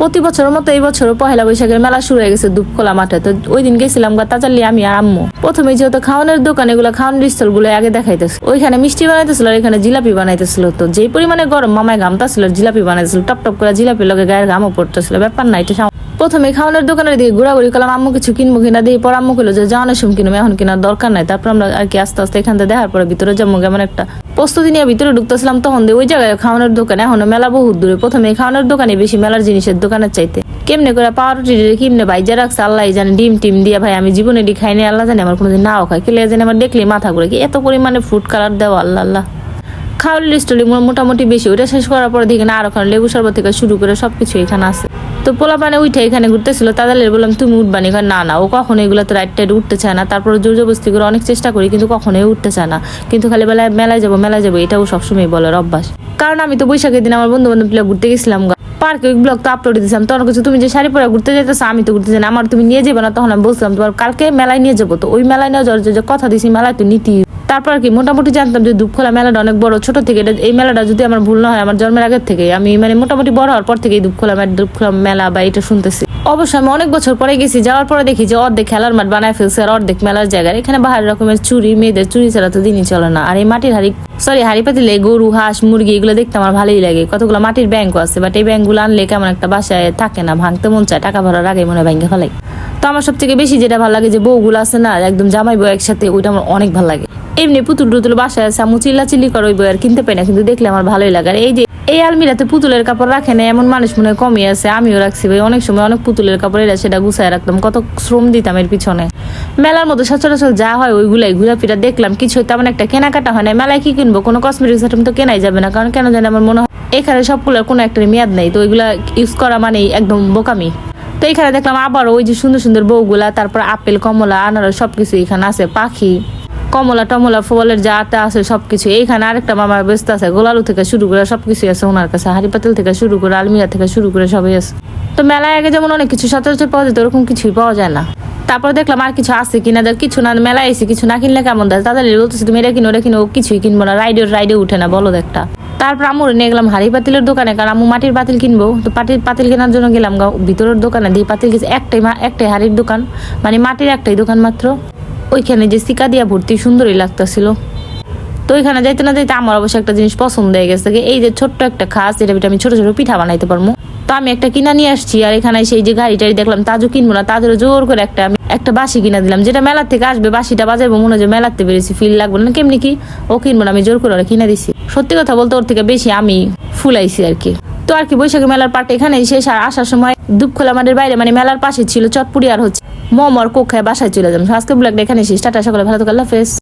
প্রতি বছরের মতো এই বছরও পহেলা বৈশাখের মেলা শুরু হয়ে গেছে দুপখোলা মাঠে। তো ওই দিন গেছিলাম গা তাজাল্লি আমি আর আম্মু। প্রথমে যেহেতু খাওয়ানোর দোকান, এগুলো খাওয়ানোর স্টলগুলো আগে দেখাইতেছে। ওইখানে মিষ্টি বানাইতেছিল আর এখানে জিলাপি বানাইতেছিল। তো যেই পরিমাণে গরম মামায় ঘামতাছিল জিলাপি বানাইতেছিল টপ টপ করে জিলাপি লগে গায়ের ঘামও পড়তেছিল। ব্যাপার না, এটা প্রথমে খাওয়ানোর দোকানের দিকে ঘোরাঘুরি করলাম, আম্মু কিছু কিনবো কিনা দিয়ে পর আম্মু কইলো যে যাওয়ানোর সময় কিনবো এখন কেনার দরকার নাই। তারপর আমরা আর কি আস্তে আস্তে এখান থেকে দেখার পরে ভিতরে যাব, কেমন একটা প্রস্তুতি নিয়ে ভিতরে ঢুকতেছিলাম তখন দিয়ে ওই জায়গায় খাওয়ানোর দোকানে, এখনও মেলা বহুত দূরে। প্রথমে খাওয়ানোর দোকানে বেশি, মেলার জিনিসের দোকানের চাইতে। কেমনে করে পাউরুটি কেমনে ভাইজা রাখছে, আল্লাহ জানে ডিম টিম দিয়ে ভাই, আমি জীবনে ডি খাইনি, আল্লাহ জানে আমার কোনোদিন নাও খাই কেলে জানি আমার দেখলে মাথা ঘুরে, কি এত পরিমাণে ফুড কালার দেওয়া আল্লাহ আল্লাহ। খাওয়ার লিস্টলি মোটামুটি বেশি, ওইটা শেষ করার পর দেখি না, আর ওখানে লেবু শরবত থেকে শুরু করে সবকিছু এখানে আছে। তো পোলা পানে উঠে এখানে ঘুরতেছিল তাদের বললাম, তুমি উঠবানি কয়, না না, ও কখনো এগুলো তো রাইট টাইট উঠতে চায় না। তারপর জোর জবস্তি করে অনেক চেষ্টা করি, কিন্তু কখনোই উঠতে চায় না। কিন্তু খালি বেলায় মেলায় যাব মেলায় যাব, এটাও সবসময় বলার অভ্যাস। কারণ আমি তো বৈশাখের দিন আমার বন্ধু বান্ধব ঘুরতে গেছিলাম পার্কে ওই ব্লগ তো আপলোড দিয়েছিলাম তখন কিছু তুমি যে শাড়ি পরে ঘুরতে যেতেছো আমি তো ঘুরতে যাই না, আমার তুমি নিয়ে যাবে না। তখন আমি বলছিলাম, তোমার কালকে মেলায় নিয়ে যাব। তো ওই মেলায় নিয়ে যাওয়ার যে কথা দিয়েছি মেলায় তো নীতি তারপর কি, মোটামুটি জানতাম যে দুপখোলা মেলাটা অনেক বড়, ছোট থেকে এটা- এই মেলাটা যদি আমার ভুল না হয়, আমার জন্মের আগের থেকে আমি মানে মোটামুটি বড় হওয়ার পর থেকে এই দুপখোলা মেলা দুপখোলা মেলা বা এটা শুনতেছি। অবশ্য আমি অনেক বছর পরে গেছি, যাওয়ার পরে দেখি যে অর্ধেক খেলার মাঠ বানায় ফেলছে আর অর্ধেক মেলার জায়গায় এখানে বাহার রকমের চুরি, মেয়েদের চুরি ছাড়া তো দিনই চলে না। আর এই মাটির হাড়ি সরি হাড়ি পাতিলে গরু, হাঁস, মুরগি এগুলো দেখতে আমার ভালোই লাগে। কতগুলো মাটির ব্যাংকও আছে বাট এই ব্যাংকগুলো আনলে কেমন একটা বাসায় থাকে না, ভাঙতে মন চায়, টাকা ভরার আগে মনে ব্যাংকে ফেলাই। তো আমার সব থেকে বেশি যেটা ভালো লাগে যে বউগুলো আছে না, একদম জামাই বউ একসাথে, ওইটা আমার অনেক ভালো লাগে। এমনি পুতুল টুতুল বাসায় আছে আমু চিল্লা চিল্লি করে, ওই বই আর কিনতে পাই না, কিন্তু দেখলে আমার ভালোই লাগে। আর এই যে, এই আলমিরাতে পুতুলের কাপড় রাখে না এমন মানুষ মনে হয় কমই আছে, আমিও রাখছি ভাই। অনেক সময় অনেক পুতুলের কাপড় এরা সেটা গুছায় রাখতাম, কত শ্রম দিতাম এর পিছনে। মেলার মতো সচরাচর যা হয়, ওইগুলাই ঘুরা ফিরা দেখলাম কিছু তেমন একটা কেনাকাটা হয় না মেলায় কি কিনবো? কোনো কসমেটিক্স আইটেম তো কেনাই যাবে না, কারণ কেন জানি আমার মনে হয় এখানে সবগুলোর কোনো একটা মেয়াদ নেই, তো ওইগুলা ইউজ করা মানে একদম বোকামি। তো এখানে দেখলাম আবার ওই যে সুন্দর সুন্দর বউগুলা, তারপর আপেল, কমলা, আনারস সবকিছু এখানে আছে, পাখি, কমলা, টমলা, ফলের যা তা আছে সবকিছু। এইখানে আরেকটা মামার ব্যস্ত আছে, গোলালু থেকে শুরু করে সবকিছু আছে ওনার কাছে হাড়ি পাতিল থেকে শুরু করে আলমিরা থেকে শুরু করে সবই আছে। তো মেলায় আগে যেমন অনেক কিছু সচরাচর পাওয়া যেত, ওরকম কিছুই পাওয়া যায় না। তারপর দেখলাম আর কিছু আছে কিনা দেখ কিছু না, মেলায় এসে কিছু না কিনলে কেমন দেয় তাদের বলতেছে, তুমি এটা কিনো, ওটা কিনো, কিছুই কিনবো না রাইডে রাইডে উঠে না বলো একটা। তারপর আমুর নিয়ে গেলাম হাড়ি পাতিলের দোকানে, কারণ আমু মাটির পাতিল কিনবো। তো পাটির পাতিল কেনার জন্য গেলাম ভিতরের দোকানে দিয়ে পাতিল গেছে, একটাই একটাই হাড়ির দোকান মানে মাটির একটাই দোকান মাত্র। ওইখানে যে সিকা দিয়া ভর্তি সুন্দরই লাগতেছিল। তো ওইখানে যাইতে না যাইতে আমার অবশ্য একটা জিনিস পছন্দ হয়ে গেছে এই যে ছোট্ট একটা খাস, যেটা আমি ছোট ছোট পিঠা বানাইতে পারব তো আমি একটা কিনা নিয়ে আসছি, আর এখানে সেই যে গাড়ি টাড়ি দেখলাম তাজও কিনবো না, তাজের জোর করে একটা একটা বাসি কিনা দিলাম, যেটা মেলার থেকে আসবে বাসিটা বাজাবো মনে হয় মেলাতে বেরিয়েছি ফিল লাগবে না। কেমনি কি ও কিনবো না, আমি জোর করে ওরা কিনে দিছি। সত্যি কথা বলতে ওর থেকে বেশি আমি ফুলাইছি আর কি। তো আর কি, বৈশাখী মেলার পার্ট এখানেই শেষ। আর আসার সময় দুপখোলা মাঠের বাইরে মানে মেলার পাশে ছিল চটপুরি আর হচ্ছে মোমর আর কোক খায় বাসায় চলে যাব। আজকে ব্লগটা এখানে শেষ। টাটা, সকলে ভালো থাকো, আল্লাহ হাফেজ।